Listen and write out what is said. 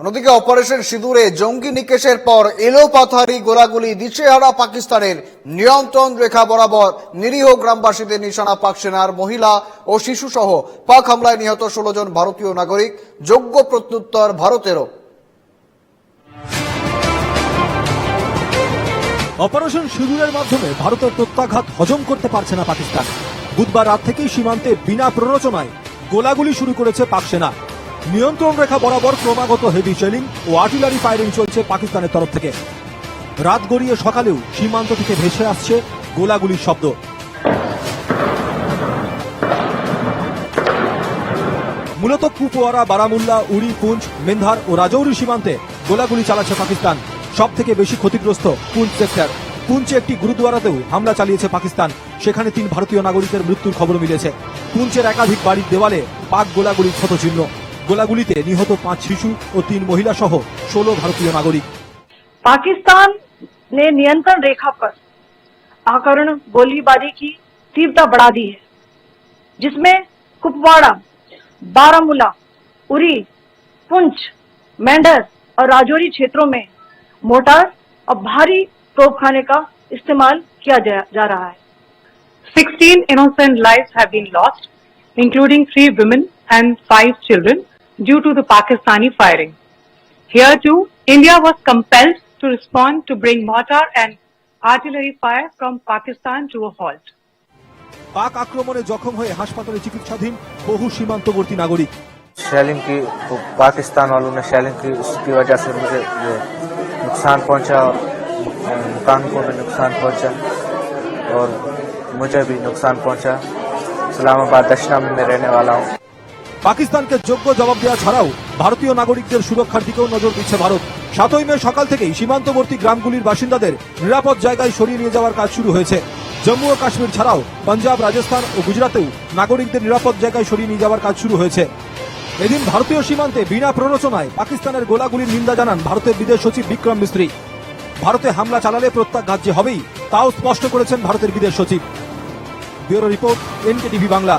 অন্যদিকে অপারেশন সিঁদুরে জঙ্গি নিকেশের পর এলো পাথারি গোলাগুলি দিশেহারা পাকিস্তানের নিয়ন্ত্রণ রেখা বরাবর নিরীহ গ্রামবাসীদের নিশানা পাক সেনার মহিলা ও শিশু সহ পাক হামলায় নিহত ষোলো জন ভারতীয় নাগরিক। যোগ্য প্রত্যুত্তর ভারতেরও। অপারেশন সিঁদুরের মাধ্যমে ভারতের প্রত্যাঘাত হজম করতে পারছে না পাকিস্তান। বুধবার রাত থেকেই সীমান্তে বিনা প্ররোচনায় গোলাগুলি শুরু করেছে পাক সেনা। নিয়ন্ত্রণ রেখা বরাবর ক্রমাগত হেভি শেলিং ও আর্টিলারি ফায়ারিং চলছে পাকিস্তানের তরফ থেকে। রাত গড়িয়ে সকালেও সীমান্ত থেকে ভেসে আসছে গোলাগুলির শব্দ। মূলত কুপওয়ারা, বারামুল্লা উড়ি পুঞ্চ মেন্ধার ও রাজৌরি সীমান্তে গোলাগুলি চালাচ্ছে পাকিস্তান। সব থেকে বেশি ক্ষতিগ্রস্ত পুঞ্চ সেক্টর পুঞ্চে একটি গুরুদ্বারাতেও হামলা চালিয়েছে পাকিস্তান। সেখানে তিন ভারতীয় নাগরিকের মৃত্যুর খবর মিলেছে। পুঞ্চের একাধিক বাড়ির দেওয়ালে পাক গোলাগুলির ক্ষতচিহ্ন। গোলাগুলিতে নিহত পাঁচ শিশু ও তিন মহিলা সহ ষোলো ভারতীয় নাগরিক पाकिस्तान ने नियंत्रण रेखा पर आकरण गोलीबारी की तीव्रता बढ़ा दी है जिसमें कुपवाड़ा बारामूला उरी पुंछ मेंढर और राजौरी क्षेत्रों में मोटार और भारी तोपखाने का इस्तेमाल किया जा, जा रहा है 16 innocent lives have been lost, including three women and five children, due to the Pakistani firing. Here too, India was compelled to respond to bring mortar and artillery fire from Pakistan to a halt. পাক আক্রমণে জখম হয়ে হাসপাতালে চিকিৎসাধীন বহু সীমান্তবর্তী নাগরিক shelling की वो पाकिस्तान वालों ने शेलिंग की उसकी वजह से मुझे ये नुकसान पहुंचा और मकान को भी नुकसान पहुंचा और मुझे भी नुकसान पहुंचा इस्लामाबाद दशना में मैं रहने वाला हूँ পাকিস্তানকে যোগ্য জবাব দেওয়া ছাড়াও ভারতীয় নাগরিকদের সুরক্ষার দিকেও নজর দিচ্ছে ভারত। সাতই মে সকাল থেকেই সীমান্তবর্তী গ্রামগুলির বাসিন্দাদের নিরাপদ জায়গায় সরিয়ে নিয়ে যাওয়ার কাজ শুরু হয়েছে। জম্মু ও কাশ্মীর ছাড়াও পাঞ্জাব, রাজস্থান ও গুজরাতেও নাগরিকদের নিরাপদ জায়গায় সরিয়ে নিয়ে যাওয়ার কাজ শুরু হয়েছে। এদিন ভারতীয় সীমান্তে বিনা প্ররোচনায় পাকিস্তানের গোলাগুলির নিন্দা জানান ভারতের বিদেশ সচিব বিক্রম মিস্ত্রি। ভারতে হামলা চালালে প্রত্যাঘাত যে হবেই, তাও স্পষ্ট করেছেন ভারতের বিদেশ সচিব। Bureau report NK TV Bangla.